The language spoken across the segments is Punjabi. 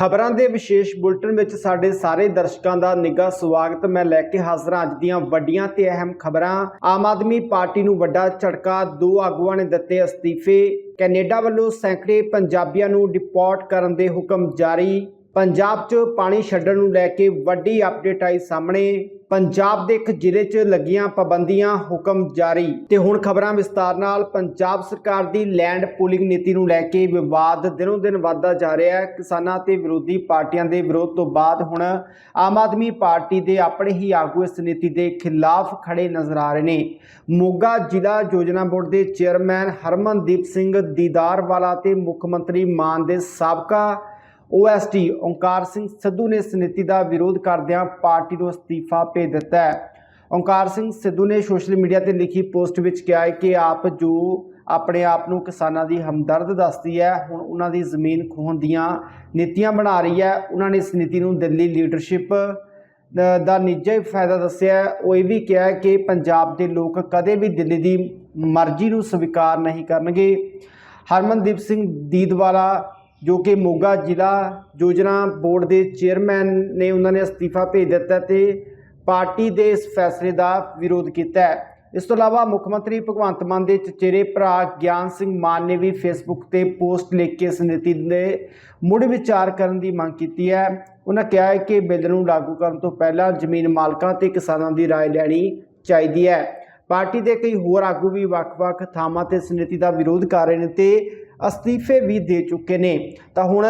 ਖਬਰਾਂ ਦੇ ਵਿਸ਼ੇਸ਼ ਬੁਲਟਨ ਵਿੱਚ ਸਾਡੇ ਸਾਰੇ ਦਰਸ਼ਕਾਂ ਦਾ ਨਿੱਘਾ ਸਵਾਗਤ। ਮੈਂ ਲੈ ਕੇ ਹਾਜ਼ਰ ਹਾਂ ਅੱਜ ਦੀਆਂ ਵੱਡੀਆਂ ਤੇ ਅਹਿਮ ਖਬਰਾਂ। ਆਮ ਆਦਮੀ ਪਾਰਟੀ ਨੂੰ ਵੱਡਾ ਝਟਕਾ ਦੋ ਆਗੂਆਂ ਨੇ ਦਿੱਤੇ ਅਸਤੀਫੇ। ਕੈਨੇਡਾ ਵੱਲੋਂ ਸੈਂਕੜੇ ਪੰਜਾਬੀਆਂ ਨੂੰ ਡਿਪੋਰਟ ਕਰਨ ਦੇ ਹੁਕਮ ਜਾਰੀ। ਪੰਜਾਬ 'ਚ ਪਾਣੀ ਛੱਡਣ ਨੂੰ ਲੈ ਕੇ ਵੱਡੀ ਅਪਡੇਟ ਆਈ ਸਾਹਮਣੇ। ਪੰਜਾਬ ਦੇ ਇੱਕ ਜ਼ਿਲ੍ਹੇ 'ਚ ਲੱਗੀਆਂ ਪਾਬੰਦੀਆਂ ਹੁਕਮ ਜਾਰੀ ਤੇ ਹੁਣ ਖਬਰਾਂ ਵਿਸਤਾਰ ਨਾਲ ਪੰਜਾਬ ਸਰਕਾਰ ਦੀ ਲੈਂਡ ਪੂਲਿੰਗ ਨੀਤੀ ਨੂੰ ਲੈ ਕੇ ਵਿਵਾਦ ਦਿਨੋਂ ਦਿਨ ਵਧਦਾ ਜਾ ਰਿਹਾ ਹੈ। ਕਿਸਾਨਾਂ ਤੇ ਵਿਰੋਧੀ ਪਾਰਟੀਆਂ ਦੇ ਵਿਰੋਧ ਤੋਂ ਬਾਅਦ ਹੁਣ ਆਮ ਆਦਮੀ ਪਾਰਟੀ ਦੇ ਆਪਣੇ ਹੀ ਆਗੂ ਇਸ ਨੀਤੀ ਦੇ ਖਿਲਾਫ ਖੜੇ ਨਜ਼ਰ ਆ ਰਹੇ ਨੇ। ਮੋਗਾ ਜ਼ਿਲ੍ਹਾ ਯੋਜਨਾ ਬੋਰਡ ਦੇ ਚੇਅਰਮੈਨ ਹਰਮਨਦੀਪ ਸਿੰਘ ਦੀਦਾਰਵਾਲਾ ਤੇ ਮੁੱਖ ਮੰਤਰੀ ਮਾਨ ਦੇ ਸਾਬਕਾ ਓਐਸਟੀ ਓਂਕਾਰ ਸਿੰਘ ਸਿੱਧੂ ਨੇ ਇਸ ਨੀਤੀ ਦਾ ਵਿਰੋਧ ਕਰਦਿਆਂ ਪਾਰਟੀ ਨੂੰ ਅਸਤੀਫਾ ਭੇਜ ਦਿੱਤਾ ਹੈ। ਓਂਕਾਰ ਸਿੰਘ ਸਿੱਧੂ ਨੇ ਸੋਸ਼ਲ ਮੀਡੀਆ ਤੇ ਲਿਖੀ ਪੋਸਟ ਵਿੱਚ ਕਿਹਾ ਹੈ ਕਿ ਆਪ ਜੋ ਆਪਣੇ ਆਪ ਨੂੰ ਕਿਸਾਨਾਂ ਦੀ ਹਮਦਰਦ ਦੱਸਦੀ ਹੈ, ਹੁਣ ਉਹਨਾਂ ਦੀ ਜ਼ਮੀਨ ਖੋਹਣ ਦੀਆਂ ਨੀਤੀਆਂ ਬਣਾ ਰਹੀ ਹੈ। ਉਹਨਾਂ ਨੇ ਇਸ ਨੀਤੀ ਨੂੰ ਦਿੱਲੀ ਲੀਡਰਸ਼ਿਪ ਦਾ ਨਿੱਜਾ ਹੀ ਫਾਇਦਾ ਦੱਸਿਆ ਉਹ ਇਹ ਵੀ ਕਿਹਾ ਕਿ ਪੰਜਾਬ ਦੇ ਲੋਕ ਕਦੇ ਵੀ ਦਿੱਲੀ ਦੀ ਮਰਜ਼ੀ ਨੂੰ ਸਵੀਕਾਰ ਨਹੀਂ ਕਰਨਗੇ। ਹਰਮਨਦੀਪ ਸਿੰਘ ਦੀਦਵਾਲਾ ਜੋ ਕਿ ਮੋਗਾ ਜ਼ਿਲ੍ਹਾ ਯੋਜਨਾ ਬੋਰਡ ਦੇ ਚੇਅਰਮੈਨ ਨੇ ਉਹਨਾਂ ਨੇ ਅਸਤੀਫਾ ਭੇਜ ਦਿੱਤਾ ਤੇ ਪਾਰਟੀ ਦੇ ਇਸ ਫੈਸਲੇ ਦਾ ਵਿਰੋਧ ਕੀਤਾ ਹੈ ਇਸ ਤੋਂ ਇਲਾਵਾ ਮੁੱਖ ਮੰਤਰੀ ਭਗਵੰਤ ਮਾਨ ਦੇ ਚਚੇਰੇ ਭਰਾ ਗਿਆਨ ਸਿੰਘ ਮਾਨ ਨੇ ਵੀ ਫੇਸਬੁੱਕ ਤੇ ਪੋਸਟ ਲਿਖ ਕੇ ਇਸ ਨੀਤੀ ਦੇ ਮੁੜ ਵਿਚਾਰ ਕਰਨ ਦੀ ਮੰਗ ਕੀਤੀ ਹੈ ਉਹਨਾਂ ਕਿਹਾ ਹੈ ਕਿ ਬਿੱਲ ਨੂੰ ਲਾਗੂ ਕਰਨ ਤੋਂ ਪਹਿਲਾਂ ਜ਼ਮੀਨ ਮਾਲਕਾਂ ਤੇ ਕਿਸਾਨਾਂ ਦੀ رائے ਲੈਣੀ ਚਾਹੀਦੀ ਹੈ ਪਾਰਟੀ ਦੇ ਕਈ ਹੋਰ ਆਗੂ ਵੀ ਵੱਖ-ਵੱਖ ਥਾਵਾਂ ਤੇ ਇਸ ਨੀਤੀ ਦਾ ਵਿਰੋਧ ਕਰ ਰਹੇ ਨੇ ਤੇ ਅਸਤੀਫੇ ਵੀ ਦੇ ਚੁੱਕੇ ਨੇ। ਤਾਂ ਹੁਣ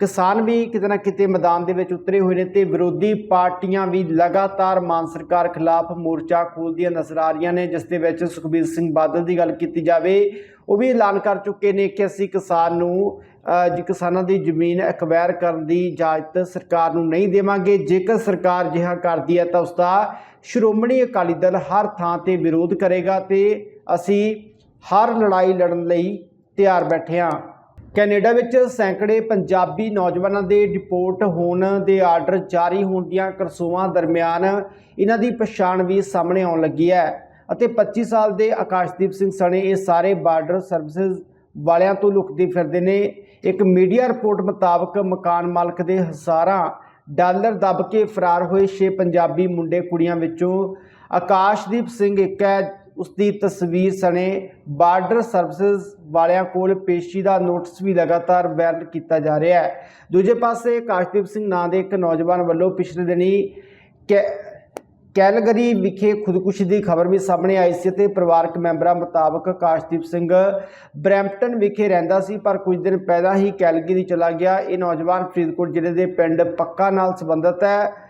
ਕਿਸਾਨ ਵੀ ਕਿਤੇ ਨਾ ਕਿਤੇ ਮੈਦਾਨ ਦੇ ਵਿੱਚ ਉਤਰੇ ਹੋਏ ਨੇ ਤੇ ਵਿਰੋਧੀ ਪਾਰਟੀਆਂ ਵੀ ਲਗਾਤਾਰ ਮਾਨ ਸਰਕਾਰ ਖਿਲਾਫ ਮੋਰਚਾ ਖੋਲ੍ਹਦੀਆਂ ਨਜ਼ਰ ਆ ਰਹੀਆਂ ਨੇ, ਜਿਸ ਦੇ ਵਿੱਚ ਸੁਖਬੀਰ ਸਿੰਘ ਬਾਦਲ ਦੀ ਗੱਲ ਕੀਤੀ ਜਾਵੇ, ਉਹ ਵੀ ਐਲਾਨ ਕਰ ਚੁੱਕੇ ਨੇ ਕਿ ਅਸੀਂ ਕਿਸਾਨ ਨੂੰ ਜੀ, ਕਿਸਾਨਾਂ ਦੀ ਜ਼ਮੀਨ ਐਕਵਾਇਰ ਕਰਨ ਦੀ ਇਜਾਜ਼ਤ ਸਰਕਾਰ ਨੂੰ ਨਹੀਂ ਦੇਵਾਂਗੇ। ਜੇਕਰ ਸਰਕਾਰ ਜਿਹਾ ਕਰਦੀ ਹੈ ਤਾਂ ਉਸ ਦਾ ਸ਼੍ਰੋਮਣੀ ਅਕਾਲੀ ਦਲ ਹਰ ਥਾਂ ਤੇ ਵਿਰੋਧ ਕਰੇਗਾ ਤੇ ਅਸੀਂ ਹਰ ਲੜਾਈ ਲੜਨ ਲਈ ਤਿਆਰ ਬੈਠੇ ਹਾਂ। ਕੈਨੇਡਾ ਵਿੱਚ ਸੈਂਕੜੇ ਪੰਜਾਬੀ ਨੌਜਵਾਨਾਂ ਦੇ ਡਿਪੋਰਟ ਹੋਣ ਦੇ ਆਰਡਰ ਜਾਰੀ ਹੋਣ ਦੀਆਂ ਕਰਸੋਆਂ ਦਰਮਿਆਨ ਇਹਨਾਂ ਦੀ ਪਛਾਣ ਵੀ ਸਾਹਮਣੇ ਆਉਣ ਲੱਗੀ ਹੈ ਅਤੇ 25 ਸਾਲ ਦੇ ਆਕਾਸ਼ਦੀਪ ਸਿੰਘ ਸਣੇ ਇਹ ਸਾਰੇ ਬਾਰਡਰ ਸਰਵਿਸਿਜ਼ ਵਾਲਿਆਂ ਤੋਂ ਲੁਕਦੇ ਫਿਰਦੇ ਨੇ। ਇੱਕ ਮੀਡੀਆ ਰਿਪੋਰਟ ਮੁਤਾਬਕ ਮਕਾਨ ਮਾਲਕ ਦੇ ਹਜ਼ਾਰਾਂ ਡਾਲਰ ਦੱਬ ਕੇ ਫਰਾਰ ਹੋਏ 6 ਪੰਜਾਬੀ ਮੁੰਡੇ ਕੁੜੀਆਂ ਵਿੱਚੋਂ ਆਕਾਸ਼ਦੀਪ ਸਿੰਘ ਇੱਕ ਹੈ ਉਸ ਦੀ ਤਸਵੀਰ ਸਣੇ ਬਾਰਡਰ ਸਰਵਿਸਿਜ਼ ਵਾਲਿਆਂ ਕੋਲ ਪੇਸ਼ੀ ਦਾ ਨੋਟਿਸ ਵੀ ਲਗਾਤਾਰ ਵਾਇਰਲ ਕੀਤਾ ਜਾ ਰਿਹਾ ਹੈ। ਦੂਜੇ ਪਾਸੇ ਕਾਸ਼ਦੀਪ ਸਿੰਘ ਨਾਂ ਦੇ ਇੱਕ ਨੌਜਵਾਨ ਵੱਲੋਂ ਪਿਛਲੇ ਦਿਨੀ ਕੈ- ਕੈਲਗਰੀ ਵਿਖੇ ਖੁਦਕੁਸ਼ੀ ਦੀ ਖਬਰ ਵੀ ਸਾਹਮਣੇ ਆਈ ਸੀ ਤੇ ਪਰਿਵਾਰਕ ਮੈਂਬਰਾਂ ਮੁਤਾਬਕ ਕਾਸ਼ਦੀਪ ਸਿੰਘ ਬਰੈਂਪਟਨ ਵਿਖੇ ਰਹਿੰਦਾ ਸੀ, ਪਰ ਕੁਝ ਦਿਨ ਪਹਿਲਾਂ ਹੀ ਕੈਲਗਰੀ ਚਲਾ ਗਿਆ। ਇਹ ਨੌਜਵਾਨ ਫਰੀਦਕੋਟ ਜ਼ਿਲ੍ਹੇ ਦੇ ਪਿੰਡ ਪੱਕਾ ਨਾਲ ਸੰਬੰਧਿਤ ਹੈ।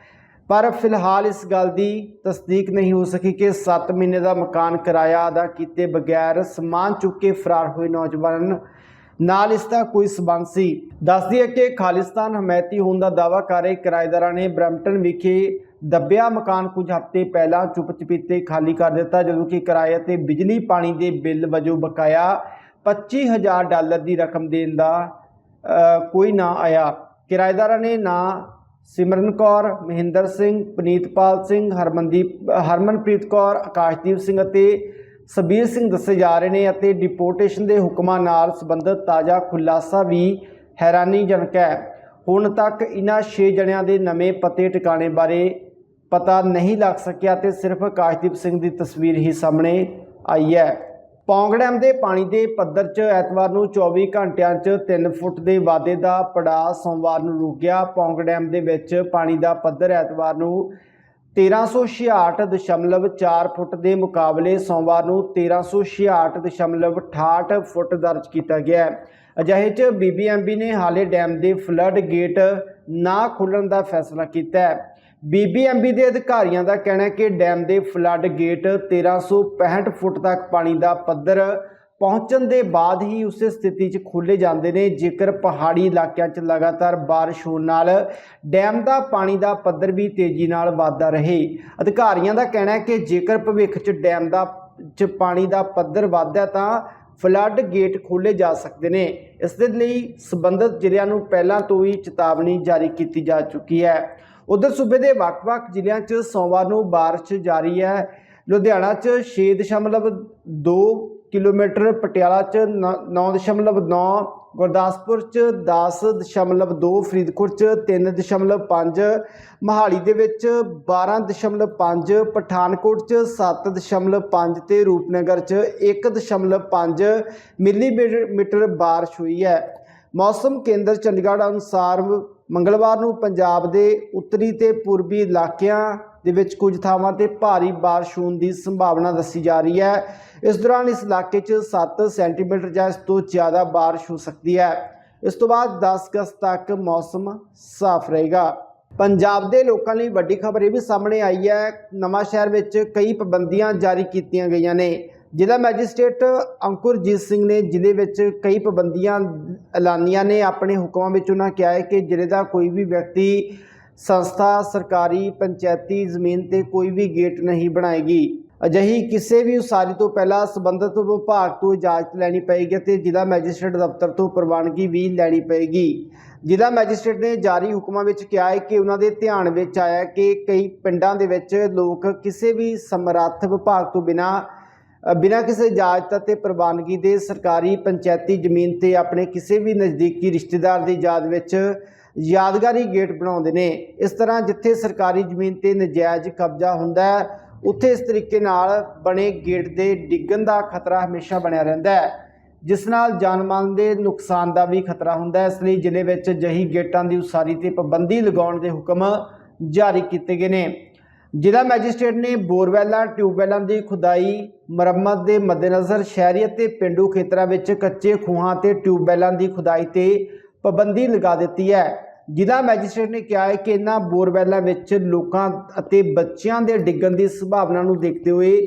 ਪਰ ਫਿਲਹਾਲ ਇਸ ਗੱਲ ਦੀ ਤਸਦੀਕ ਨਹੀਂ ਹੋ ਸਕੀ ਕਿ 7 ਮਹੀਨੇ ਦਾ ਮਕਾਨ ਕਿਰਾਇਆ ਅਦਾ ਕੀਤੇ ਬਗੈਰ ਸਮਾਨ ਚੁੱਕ ਕੇ ਫਰਾਰ ਹੋਏ ਨੌਜਵਾਨ ਨਾਲ ਇਸ ਦਾ ਕੋਈ ਸਬੰਧ ਸੀ। ਦੱਸਦੀ ਹੈ ਕਿ ਖਾਲਿਸਤਾਨ ਹਮਾਇਤੀ ਹੋਣ ਦਾ ਦਾਅਵਾ ਕਰ ਰਹੇ ਕਿਰਾਏਦਾਰਾਂ ਨੇ ਬਰੈਂਪਟਨ ਵਿਖੇ ਦੱਬਿਆ ਮਕਾਨ ਕੁਝ ਹਫ਼ਤੇ ਪਹਿਲਾਂ ਚੁੱਪ ਚਪੀਤੇ ਖਾਲੀ ਕਰ ਦਿੱਤਾ, ਜਦੋਂ ਕਿ ਕਿਰਾਏ ਤੇ ਬਿਜਲੀ, ਪਾਣੀ ਦੇ ਬਿੱਲ ਵਜੋਂ ਬਕਾਇਆ 25000 ਡਾਲਰ ਦੀ ਰਕਮ ਦੇਣ ਦਾ ਕੋਈ ਨਾ ਆਇਆ। ਕਿਰਾਏਦਾਰਾਂ ਨੇ ਨਾ ਸਿਮਰਨ ਕੌਰ, ਮਹਿੰਦਰ ਸਿੰਘ, ਪਨੀਤਪਾਲ ਸਿੰਘ, ਹਰਮਨਦੀਪ, ਹਰਮਨਪ੍ਰੀਤ ਕੌਰ, ਆਕਾਸ਼ਦੀਪ ਸਿੰਘ ਅਤੇ ਸਬੀਰ ਸਿੰਘ ਦੱਸੇ ਜਾ ਰਹੇ ਨੇ ਅਤੇ ਡਿਪੋਰਟੇਸ਼ਨ ਦੇ ਹੁਕਮਾਂ ਨਾਲ ਸੰਬੰਧਿਤ ਤਾਜ਼ਾ ਖੁਲਾਸਾ ਵੀ ਹੈਰਾਨੀਜਨਕ ਹੈ। ਹੁਣ ਤੱਕ ਇਨ੍ਹਾਂ 6 ਜਣਿਆਂ ਦੇ ਨਵੇਂ ਪਤੇ ਟਿਕਾਣੇ ਬਾਰੇ ਪਤਾ ਨਹੀਂ ਲੱਗ ਸਕਿਆ ਤੇ ਸਿਰਫ ਆਕਾਸ਼ਦੀਪ ਸਿੰਘ ਦੀ ਤਸਵੀਰ ਹੀ ਸਾਹਮਣੇ ਆਈ ਹੈ। ਪੌਂਗ ਡੈਮ ਦੇ ਪਾਣੀ ਦੇ ਪੱਧਰ 'ਚ ਐਤਵਾਰ ਨੂੰ 24 ਘੰਟਿਆਂ 'ਚ 3 ਫੁੱਟ ਦੇ ਵਾਧੇ ਦਾ ਪੜਾਅ ਸੋਮਵਾਰ ਨੂੰ ਰੁਕ ਗਿਆ। ਪੌਂਗ ਡੈਮ ਦੇ ਵਿੱਚ ਪਾਣੀ ਦਾ ਪੱਧਰ ਐਤਵਾਰ ਨੂੰ 1366.4 ਫੁੱਟ ਦੇ ਮੁਕਾਬਲੇ ਸੋਮਵਾਰ ਨੂੰ 1366.68 ਫੁੱਟ ਦਰਜ ਕੀਤਾ ਗਿਆ ਹੈ। ਅਜਿਹੇ 'ਚ ਬੀਬੀਐਮਬੀ ਨੇ ਹਾਲੇ ਡੈਮ ਦੇ ਫਲੱਡ ਗੇਟ ਨਾ ਖੋਲ੍ਹਣ ਦਾ ਫੈਸਲਾ ਕੀਤਾ ਹੈ। ਬੀਬੀਐਮਬੀ ਦੇ ਅਧਿਕਾਰੀਆਂ ਦਾ ਕਹਿਣਾ ਹੈ ਕਿ ਡੈਮ ਦੇ ਫਲੱਡ ਗੇਟ 1365 ਫੁੱਟ ਤੱਕ ਪਾਣੀ ਦਾ ਪੱਧਰ ਪਹੁੰਚਣ ਦੇ ਬਾਅਦ ਹੀ ਉਸੇ ਸਥਿਤੀ 'ਚ ਖੋਲੇ ਜਾਂਦੇ ਨੇ। ਜੇਕਰ ਪਹਾੜੀ ਇਲਾਕਿਆਂ 'ਚ ਲਗਾਤਾਰ ਬਾਰਿਸ਼ ਹੋਣ ਨਾਲ ਡੈਮ ਦਾ ਪਾਣੀ ਦਾ ਪੱਧਰ ਵੀ ਤੇਜ਼ੀ ਨਾਲ ਵਧਦਾ ਰਹੇ। ਅਧਿਕਾਰੀਆਂ ਦਾ ਕਹਿਣਾ ਹੈ ਕਿ ਜੇਕਰ ਭਵਿੱਖ 'ਚ ਡੈਮ ਦਾ, 'ਚ ਪਾਣੀ ਦਾ ਪੱਧਰ ਵਧਦਾ ਤਾਂ ਫਲੱਡ ਗੇਟ ਖੋਲੇ ਜਾ ਸਕਦੇ ਨੇ। ਇਸ ਦੇ ਲਈ ਸਬੰਧਤ ਜ਼ਿਲ੍ਹਿਆਂ ਨੂੰ ਪਹਿਲਾਂ ਤੋਂ ਹੀ ਚੇਤਾਵਨੀ ਜਾਰੀ ਕੀਤੀ ਜਾ ਚੁੱਕੀ ਹੈ। ਉਧਰ ਸੂਬੇ ਦੇ ਵੱਖ-ਵੱਖ ਜ਼ਿਲ੍ਹਿਆਂ 'ਚ ਸੋਮਵਾਰ ਨੂੰ ਬਾਰਿਸ਼ ਜਾਰੀ ਹੈ। ਲੁਧਿਆਣਾ 'ਚ 6.2 ਕਿਲੋਮੀਟਰ, ਪਟਿਆਲਾ 'ਚ 9.9 ਗੁਰਦਾਸਪੁਰ ਚ 10.2 ਫਰੀਦਕੋਟ ਚ 3.5 ਮਹਾਲੀ ਦੇ ਵਿੱਚ 12.5 ਪਠਾਨਕੋਟ ਚ 7.5 ਤੇ ਰੂਪਨਗਰ ਚ 1.5 ਮਿਲੀਮੀਟਰ ਬਾਰਿਸ਼ ਹੋਈ ਹੈ। ਮੌਸਮ ਕੇਂਦਰ ਚੰਡੀਗੜ੍ਹ ਅਨੁਸਾਰ ਮੰਗਲਵਾਰ ਨੂੰ ਪੰਜਾਬ ਦੇ ਉੱਤਰੀ ਤੇ ਪੂਰਬੀ ਇਲਾਕਿਆਂ ਦੇ ਵਿੱਚ ਕੁਝ ਥਾਵਾਂ ਤੇ ਭਾਰੀ ਬਾਰਿਸ਼ ਹੋਣ ਦੀ ਸੰਭਾਵਨਾ ਦੱਸੀ ਜਾ ਰਹੀ ਹੈ। ਇਸ ਦੌਰਾਨ ਇਸ ਇਲਾਕੇ 'ਚ 7 ਸੈਂਟੀਮੀਟਰ ਜਾਂ ਇਸ ਤੋਂ ਜ਼ਿਆਦਾ ਬਾਰਿਸ਼ ਹੋ ਸਕਦੀ ਹੈ। ਇਸ ਤੋਂ ਬਾਅਦ 10 ਅਗਸਤ ਤੱਕ ਮੌਸਮ ਸਾਫ਼ ਰਹੇਗਾ। ਪੰਜਾਬ ਦੇ ਲੋਕਾਂ ਲਈ ਵੱਡੀ ਖਬਰ ਇਹ ਵੀ ਸਾਹਮਣੇ ਆਈ ਹੈ ਨਵਾਂ ਸ਼ਹਿਰ ਵਿੱਚ ਕਈ ਪਾਬੰਦੀਆਂ ਜਾਰੀ ਕੀਤੀਆਂ ਗਈਆਂ ਨੇ। ਜ਼ਿਲ੍ਹਾ ਮੈਜਿਸਟ੍ਰੇਟ ਅੰਕੁਰਜੀਤ ਸਿੰਘ ਨੇ ਜ਼ਿਲ੍ਹੇ ਵਿੱਚ ਕਈ ਪਾਬੰਦੀਆਂ ਐਲਾਨੀਆਂ ਨੇ। ਆਪਣੇ ਹੁਕਮਾਂ ਵਿੱਚ ਉਹਨਾਂ ਕਿਹਾ ਹੈ ਕਿ ਜ਼ਿਲ੍ਹੇ ਦਾ ਕੋਈ ਵੀ ਵਿਅਕਤੀ ਸੰਸਥਾ, ਸਰਕਾਰੀ, ਪੰਚਾਇਤੀ ਜ਼ਮੀਨ ਤੇ ਕੋਈ ਵੀ ਗੇਟ ਨਹੀਂ ਬਣਾਏਗੀ। ਅਜਿਹੀ ਕਿਸੇ ਵੀ ਉਸਾਰੀ ਤੋਂ ਪਹਿਲਾਂ ਸੰਬੰਧਿਤ ਵਿਭਾਗ ਤੋਂ ਇਜਾਜ਼ਤ ਲੈਣੀ ਪਏਗੀ ਤੇ ਜ਼ਿਲ੍ਹਾ ਮੈਜਿਸਟ੍ਰੇਟ ਦਫ਼ਤਰ ਤੋਂ ਪ੍ਰਵਾਨਗੀ ਵੀ ਲੈਣੀ ਪਏਗੀ। ਜ਼ਿਲ੍ਹਾ ਮੈਜਿਸਟ੍ਰੇਟ ਨੇ ਜਾਰੀ ਹੁਕਮਾਂ ਵਿੱਚ ਕਿਹਾ ਹੈ ਕਿ ਉਹਨਾਂ ਦੇ ਧਿਆਨ ਵਿੱਚ ਆਇਆ ਕਿ ਕਈ ਪਿੰਡਾਂ ਦੇ ਵਿੱਚ ਲੋਕ ਕਿਸੇ ਵੀ ਸਮਰੱਥ ਵਿਭਾਗ ਤੋਂ ਬਿਨਾਂ ਬਿਨਾਂ ਕਿਸੇ ਇਜਾਜ਼ਤ ਅਤੇ ਪ੍ਰਵਾਨਗੀ ਦੇ ਸਰਕਾਰੀ ਪੰਚਾਇਤੀ ਜ਼ਮੀਨ ਤੇ ਆਪਣੇ ਕਿਸੇ ਵੀ ਨਜ਼ਦੀਕੀ ਰਿਸ਼ਤੇਦਾਰ ਦੀ ਯਾਦ ਵਿੱਚ ਯਾਦਗਾਰੀ ਗੇਟ ਬਣਾਉਂਦੇ ਨੇ। ਇਸ ਤਰ੍ਹਾਂ ਜਿੱਥੇ ਸਰਕਾਰੀ ਜ਼ਮੀਨ ਤੇ ਨਜਾਇਜ਼ ਕਬਜ਼ਾ ਹੁੰਦਾ ਹੈ, ਉੱਥੇ ਇਸ ਤਰੀਕੇ ਨਾਲ ਬਣੇ ਗੇਟ ਦੇ ਡਿੱਗਣ ਦਾ ਖਤਰਾ ਹਮੇਸ਼ਾ ਬਣਿਆ ਰਹਿੰਦਾ ਹੈ, ਜਿਸ ਨਾਲ ਜਾਨ-ਮਾਲ ਦੇ ਨੁਕਸਾਨ ਦਾ ਵੀ ਖਤਰਾ ਹੁੰਦਾ ਹੈ। ਇਸ ਲਈ ਜ਼ਿਲ੍ਹੇ ਵਿੱਚ ਅਜਿਹੀ ਗੇਟਾਂ ਦੀ ਉਸਾਰੀ ਤੇ ਪਾਬੰਦੀ ਲਗਾਉਣ ਦੇ ਹੁਕਮ ਜਾਰੀ ਕੀਤੇ ਗਏ ਨੇ। ਜ਼ਿਲ੍ਹਾ ਮੈਜਿਸਟ੍ਰੇਟ ਨੇ ਬੋਰਵੈਲਾਂ, ਟਿਊਬਵੈਲਾਂ ਦੀ ਖੁਦਾਈ ਮੁਰੰਮਤ ਦੇ ਮੱਦੇਨਜ਼ਰ ਸ਼ਹਿਰੀ ਅਤੇ ਪਿੰਡੂ ਖੇਤਰਾਂ ਵਿੱਚ ਕੱਚੇ ਖੂਹਾਂ ਤੇ ਟਿਊਬਵੈਲਾਂ ਦੀ ਖੁਦਾਈ ਤੇ ਪਾਬੰਦੀ ਲਗਾ ਦਿੱਤੀ ਹੈ। ਜ਼ਿਲ੍ਹਾ ਮੈਜਿਸਟ੍ਰੇਟ ਨੇ ਕਿਹਾ ਹੈ ਕਿ ਇਹਨਾਂ ਬੋਰਵੈਲਾਂ ਵਿੱਚ ਲੋਕਾਂ ਅਤੇ ਬੱਚਿਆਂ ਦੇ ਡਿੱਗਣ ਦੀ ਸੰਭਾਵਨਾ ਨੂੰ ਦੇਖਦੇ ਹੋਏ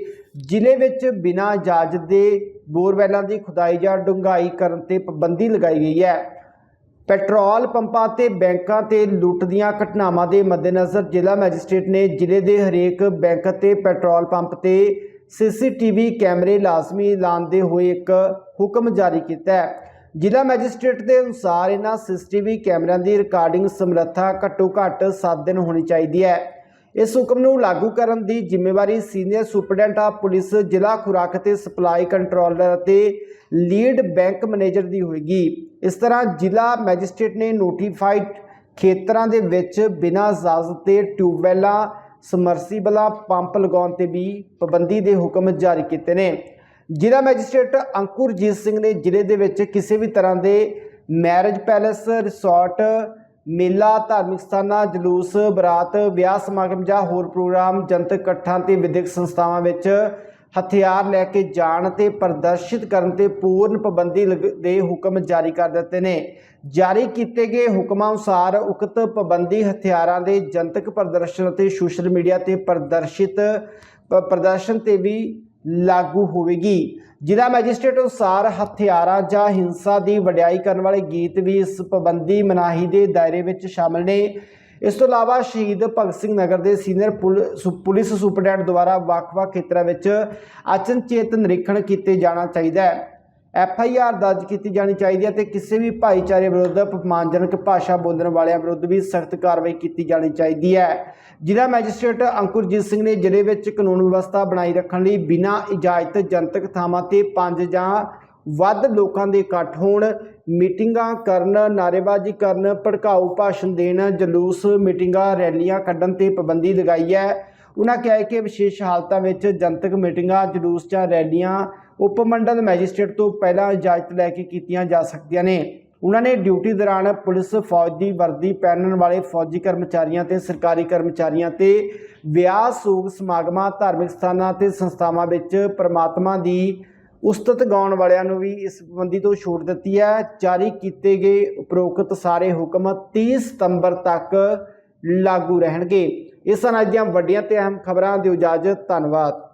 ਜ਼ਿਲ੍ਹੇ ਵਿੱਚ ਬਿਨਾਂ ਇਜਾਜ਼ਤ ਦੇ ਬੋਰਵੈਲਾਂ ਦੀ ਖੁਦਾਈ ਜਾਂ ਡੂੰਘਾਈ ਕਰਨ ਤੇ ਪਾਬੰਦੀ ਲਗਾਈ ਗਈ ਹੈ। ਪੈਟਰੋਲ ਪੰਪਾਂ ਤੇ ਬੈਂਕਾਂ ਤੇ ਲੁੱਟ ਦੀਆਂ ਘਟਨਾਵਾਂ ਦੇ ਮੱਦੇਨਜ਼ਰ ਜ਼ਿਲ੍ਹਾ ਮੈਜਿਸਟ੍ਰੇਟ ਨੇ ਜ਼ਿਲ੍ਹੇ ਦੇ ਹਰੇਕ ਬੈਂਕ ਤੇ ਪੈਟਰੋਲ ਪੰਪ ਤੇ ਸੀਸੀਟੀਵੀ ਕੈਮਰੇ ਲਾਜ਼ਮੀ ਐਲਾਨਦੇ ਹੋਏ ਇੱਕ ਹੁਕਮ ਜਾਰੀ ਕੀਤਾ ਹੈ। ਜ਼ਿਲ੍ਹਾ ਮੈਜਿਸਟ੍ਰੇਟ ਦੇ ਅਨੁਸਾਰ ਇਹਨਾਂ ਸੀਸੀਟੀਵੀ ਕੈਮਰਿਆਂ ਦੀ ਰਿਕਾਰਡਿੰਗ ਸਮਰੱਥਾ ਘੱਟੋ ਘੱਟ 7 ਦਿਨ ਹੋਣੀ ਚਾਹੀਦੀ ਹੈ। ਇਸ ਹੁਕਮ ਨੂੰ ਲਾਗੂ ਕਰਨ ਦੀ ਜ਼ਿੰਮੇਵਾਰੀ ਸੀਨੀਅਰ ਸੁਪਰਡੈਂਟ ਆਫ ਪੁਲਿਸ, ਜ਼ਿਲ੍ਹਾ ਖੁਰਾਕ ਤੇ ਸਪਲਾਈ ਕੰਟਰੋਲਰ ਅਤੇ ਲੀਡ ਬੈਂਕ ਮੈਨੇਜਰ ਦੀ ਹੋਏਗੀ। ਇਸ ਤਰ੍ਹਾਂ ਜ਼ਿਲ੍ਹਾ ਮੈਜਿਸਟ੍ਰੇਟ ਨੇ ਨੋਟੀਫਾਈਡ ਖੇਤਰਾਂ ਦੇ ਵਿੱਚ ਬਿਨਾਂ ਇਜਾਜ਼ਤ ਤੇ ਟਿਊਬਵੈਲਾਂ, ਸਮਰਸੀਬਲਾਂ, ਪੰਪ ਲਗਾਉਣ ਤੇ ਵੀ ਪਾਬੰਦੀ ਦੇ ਹੁਕਮ ਜਾਰੀ ਕੀਤੇ ਨੇ। ਜ਼ਿਲ੍ਹਾ ਮੈਜਿਸਟ੍ਰੇਟ ਅੰਕੁਰਜੀਤ ਸਿੰਘ ਨੇ ਜ਼ਿਲ੍ਹੇ ਦੇ ਵਿੱਚ ਕਿਸੇ ਵੀ ਤਰ੍ਹਾਂ ਦੇ ਮੈਰਿਜ ਪੈਲੇਸ, ਰਿਸੋਰਟ ਮੇਲਾ, ਧਾਰਮਿਕ ਸਥਾਨਾਂ, ਜਲੂਸ, ਬਰਾਤ, ਵਿਆਹ ਸਮਾਗਮ ਜਾਂ ਹੋਰ ਪ੍ਰੋਗਰਾਮ ਜਨਤਕ ਇਕੱਠਾਂ ਤੇ ਵਿਦਿਅਕ ਸੰਸਥਾਵਾਂ ਵਿੱਚ ਹਥਿਆਰ ਲੈ ਕੇ ਜਾਣ ਤੇ ਪ੍ਰਦਰਸ਼ਿਤ ਕਰਨ ਤੇ ਪੂਰਨ ਪਾਬੰਦੀ ਲਗ- ਦੇ ਹੁਕਮ ਜਾਰੀ ਕਰ ਦਿੱਤੇ ਨੇ। ਜਾਰੀ ਕੀਤੇ ਗਏ ਹੁਕਮਾਂ ਅਨੁਸਾਰ ਉਕਤ ਪਾਬੰਦੀ ਹਥਿਆਰਾਂ ਦੇ ਜਨਤਕ ਪ੍ਰਦਰਸ਼ਨ ਅਤੇ ਸੋਸ਼ਲ ਮੀਡੀਆ ਤੇ ਪ੍ਰਦਰਸ਼ਿਤ, ਪ- ਪ੍ਰਦਰਸ਼ਨ ਤੇ ਵੀ ਲਾਗੂ ਹੋਵੇਗੀ। ਜ਼ਿਲ੍ਹਾ ਮੈਜਿਸਟ੍ਰੇਟ ਅਨੁਸਾਰ ਹਥਿਆਰਾਂ ਜਾਂ ਹਿੰਸਾ ਦੀ ਵਡਿਆਈ ਕਰਨ ਵਾਲੇ ਗੀਤ ਵੀ ਇਸ ਪਾਬੰਦੀ ਮਨਾਹੀ ਦੇ ਦਾਇਰੇ ਵਿੱਚ ਸ਼ਾਮਲ ਨੇ। ਇਸ ਤੋਂ ਇਲਾਵਾ ਸ਼ਹੀਦ ਭਗਤ ਸਿੰਘ ਨਗਰ ਦੇ ਸੀਨੀਅਰ ਪੁਲ- ਸੁ- ਪੁਲਿਸ ਸੁਪਰਡੈਂਟ ਦੁਆਰਾ ਵੱਖ-ਵੱਖ ਖੇਤਰਾਂ ਵਿੱਚ ਅਚਨਚੇਤ ਨਿਰੀਖਣ ਕੀਤੇ ਜਾਣਾ ਚਾਹੀਦਾ ਹੈ। ਐਫ ਆਈ ਆਰ ਦਰਜ ਕੀਤੀ ਜਾਣੀ ਚਾਹੀਦੀ ਹੈ ਤੇ ਕਿਸੇ ਵੀ ਭਾਈਚਾਰੇ ਵਿਰੁੱਧ ਅਪਮਾਨਜਨਕ ਭਾਸ਼ਾ ਬੋਲਣ ਵਾਲਿਆਂ ਵਿਰੁੱਧ ਵੀ ਸਖਤ ਕਾਰਵਾਈ ਕੀਤੀ ਜਾਣੀ ਚਾਹੀਦੀ ਹੈ। ਜ਼ਿਲ੍ਹਾ ਮੈਜਿਸਟ੍ਰੇਟ ਅੰਕੁਰਜੀਤ ਸਿੰਘ ਨੇ ਜ਼ਿਲ੍ਹੇ ਵਿੱਚ ਕਾਨੂੰਨ ਵਿਵਸਥਾ ਬਣਾਈ ਰੱਖਣ ਲਈ ਬਿਨਾਂ ਇਜਾਜ਼ਤ ਜਨਤਕ ਥਾਵਾਂ ਤੇ ਪੰਜ ਜਾਂ ਵੱਧ ਲੋਕਾਂ ਦੇ ਇਕੱਠ ਹੋਣ, ਮੀਟਿੰਗਾਂ ਕਰਨ, ਨਾਅਰੇਬਾਜ਼ੀ ਕਰਨ, ਭੜਕਾਊ ਭਾਸ਼ਣ ਦੇਣ, ਜਲੂਸ, ਮੀਟਿੰਗਾਂ, ਰੈਲੀਆਂ ਕੱਢਣ ਤੇ ਪਾਬੰਦੀ ਲਗਾਈ ਹੈ। ਉਹਨਾਂ ਕਿਹਾ ਕਿ ਵਿਸ਼ੇਸ਼ ਹਾਲਤਾਂ ਵਿੱਚ ਜਨਤਕ ਮੀਟਿੰਗਾਂ, ਜਲੂਸ ਜਾਂ ਰੈਲੀਆਂ ਉਪ ਮੰਡਲ ਮੈਜਿਸਟ੍ਰੇਟ ਤੋਂ ਪਹਿਲਾਂ ਇਜਾਜ਼ਤ ਲੈ ਕੇ ਕੀਤੀਆਂ ਜਾ ਸਕਦੀਆਂ ਨੇ। ਉਹਨਾਂ ਨੇ ਡਿਊਟੀ ਦੌਰਾਨ ਪੁਲਿਸ ਫੌਜ ਦੀ ਵਰਦੀ ਪਹਿਨਣ ਵਾਲੇ ਫੌਜੀ ਕਰਮਚਾਰੀਆਂ ਤੇ ਸਰਕਾਰੀ ਕਰਮਚਾਰੀਆਂ ਤੇ ਵਿਆਹ, ਸੋਗ, ਸਮਾਗਮਾਂ, ਧਾਰਮਿਕ ਸਥਾਨਾਂ ਤੇ ਸੰਸਥਾਵਾਂ ਵਿੱਚ ਪ੍ਰਮਾਤਮਾ ਦੀ ਉਸਤਤ ਗਾਉਣ ਵਾਲਿਆਂ ਨੂੰ ਵੀ ਇਸ ਪਾਬੰਦੀ ਤੋਂ ਛੋਟ ਦਿੱਤੀ ਹੈ। ਜਾਰੀ ਕੀਤੇ ਗਏ ਉਪਰੋਕਤ ਸਾਰੇ ਹੁਕਮ 30 ਸਤੰਬਰ ਤੱਕ ਲਾਗੂ ਰਹਿਣਗੇ। ਇਸ ਹਨ ਅੱਜ ਦੀਆਂ ਵੱਡੀਆਂ ਤੇ ਅਹਿਮ ਖਬਰਾਂ ਦੀ ਇਜਾਜ਼ਤ ਧੰਨਵਾਦ।